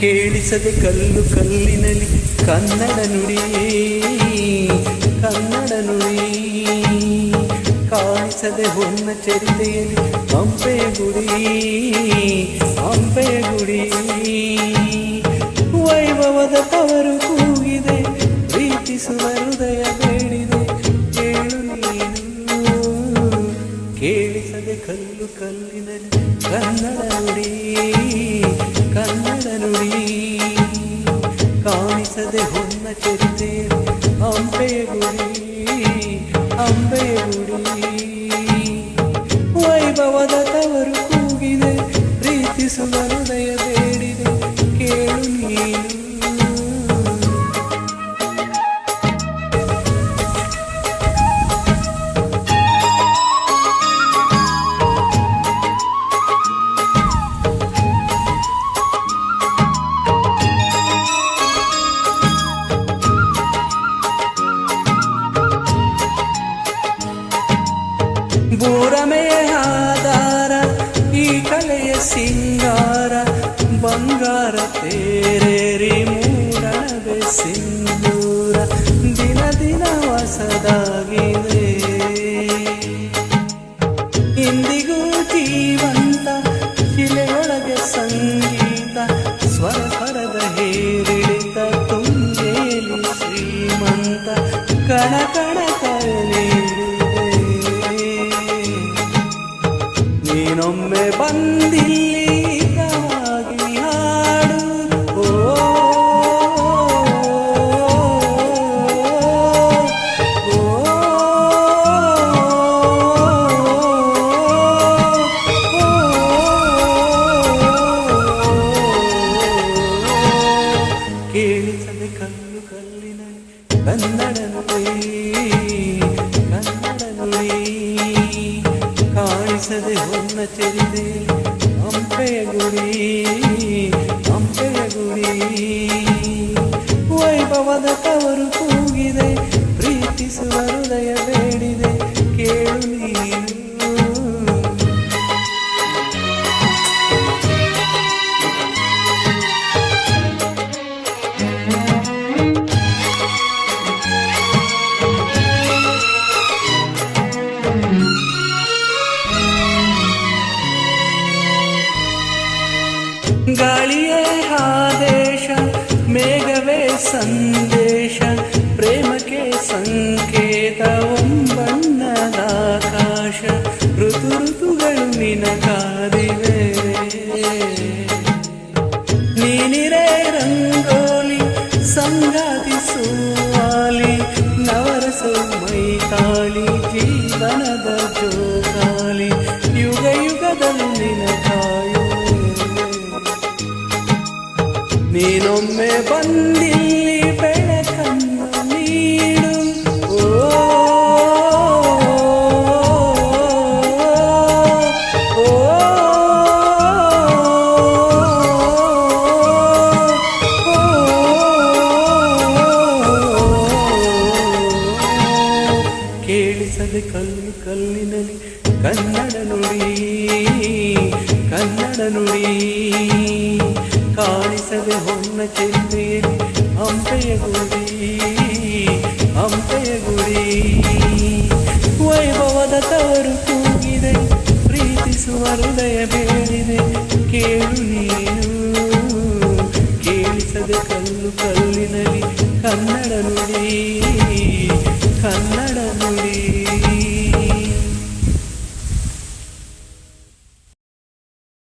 ಕೇಳಿಸದೆ ಕಲ್ಲು ಕಲ್ಲಿನಲ್ಲಿ ಕನ್ನಡ ನುಡಿ ಕನ್ನಡ ನುಡಿ. ಕಾಣಿಸದೆ ಹೊನ್ನ ಚರಿತೆಯಲ್ಲಿ ಅಂಬೆಯ ಗುಡಿ ಅಂಬೆಯ ಗುಡಿ. ವೈಭವದ ತವರು ಕೂಗಿದೆ ಪ್ರೀತಿಸುವ ಹೃದಯ ಬೇಡಿದೆ. ಕೇಳು ಕೇಳಿಸದೆ ಕಲ್ಲು ಕಲ್ಲಿನಲ್ಲಿ ಕನ್ನಡ ನುಡಿ. ಕಾಣಿಸದೆ ಹೊನ್ನ ಚರಿತೆ ಅಂಬೆ ಗುಡಿ ಅಂಬೆ ಗುಡಿ. ವೈಭವದ ತವರು ಕೂಗಿದೆ ಪ್ರೀತಿಸುವ ಬೂರಮೆಯ ಆಧಾರ, ಈ ಕಲೆಯ ಸಿಂಗಾರ, ಬಂಗಾರ ತೇರೇರಿ ಮೂಡಣವೆ ಸಿಂಧೂರ, ದಿನ ದಿನ ಹೊಸದಾಗಿದೆ ಇಂದಿಗೂ ಜೀವಂತ, ಶಿಲೆಯೊಳಗೆ ಸಂಗೀತ, ಸ್ವರ ಸ್ವರದ ಹೇರಿಳಿತ ತುಂಬೇಲಿ ಶ್ರೀಮಂತ, ಕಣ ಕಣ ನೀಡಿದೆ ನೀನೊಮ್ಮೆ ಬಂದಿಲ್ಲಿಗಾಗಿ ಹಾಡು ಓ, ಓ, ಕೇಳಿಸದೆ ಕಲ್ಲು ಕಲ್ಲಿನಲ್ಲಿ ಕನ್ನಡ ಕಾಣಿಸದೆ ಹೊನ್ನ ಚೆರಿದೆ ಅಂಬೆಯ ಗುಡಿ ಅಂಬೆಯ ಗುಡಿ ವೈಭವದ ತವರು ಕೂಗಿದೆ ಪ್ರೀತಿಸುವ ಹೃದಯ ಗಾಳಿಯೇ ಆದೇಶ, ಮೇಘವೇ ಸಂದೇಶ, ಪ್ರೇಮಕ್ಕೆ ಸಂಕೇತ ಒಂಬಣ್ಣದಾಕಾಶ ಋತು ಋತುಗಳು ನಿನಗಾದಿವೆ. ನೀನಿರೇ ರಂಗೋಲಿ, ಸಂಗಾತಿ ಸುವಾಲಿ, ನವರಸು ಮೈತಾಳಿ ಜೀವನದ ಜೋಕಾಲಿ ನೀನೊಮ್ಮೆ ಬಂದಿಲ್ಲಿ ಬೆಳಕನ್ನು ನೀಡು ಓ, ಓ, ಕೇಳಿಸದೆ ಕಲ್ಲು ಕಲ್ಲಿನಲ್ಲಿ ಕನ್ನಡ ನುಡಿ ಕನ್ನಡ ನುಡಿ ಕಾಣಿಸದೆ ಹೊನ್ನ ಚೆನ್ನೇರಿ ಹಂಪೆಯ ಗುಡಿ ಹಂಪೆಯ ಗುಡಿ. ವೈಭವದ ತವರು ಕೂಗಿದೆ, ಪ್ರೀತಿಸುವ ಹೃದಯ ಬೇಡಿದೆ. ಕೇಳು ನೀನು, ಕೇಳಿಸದೆ ಕಲ್ಲು ಕಲ್ಲಿನಲ್ಲಿ ಕನ್ನಡ ನುಡಿ.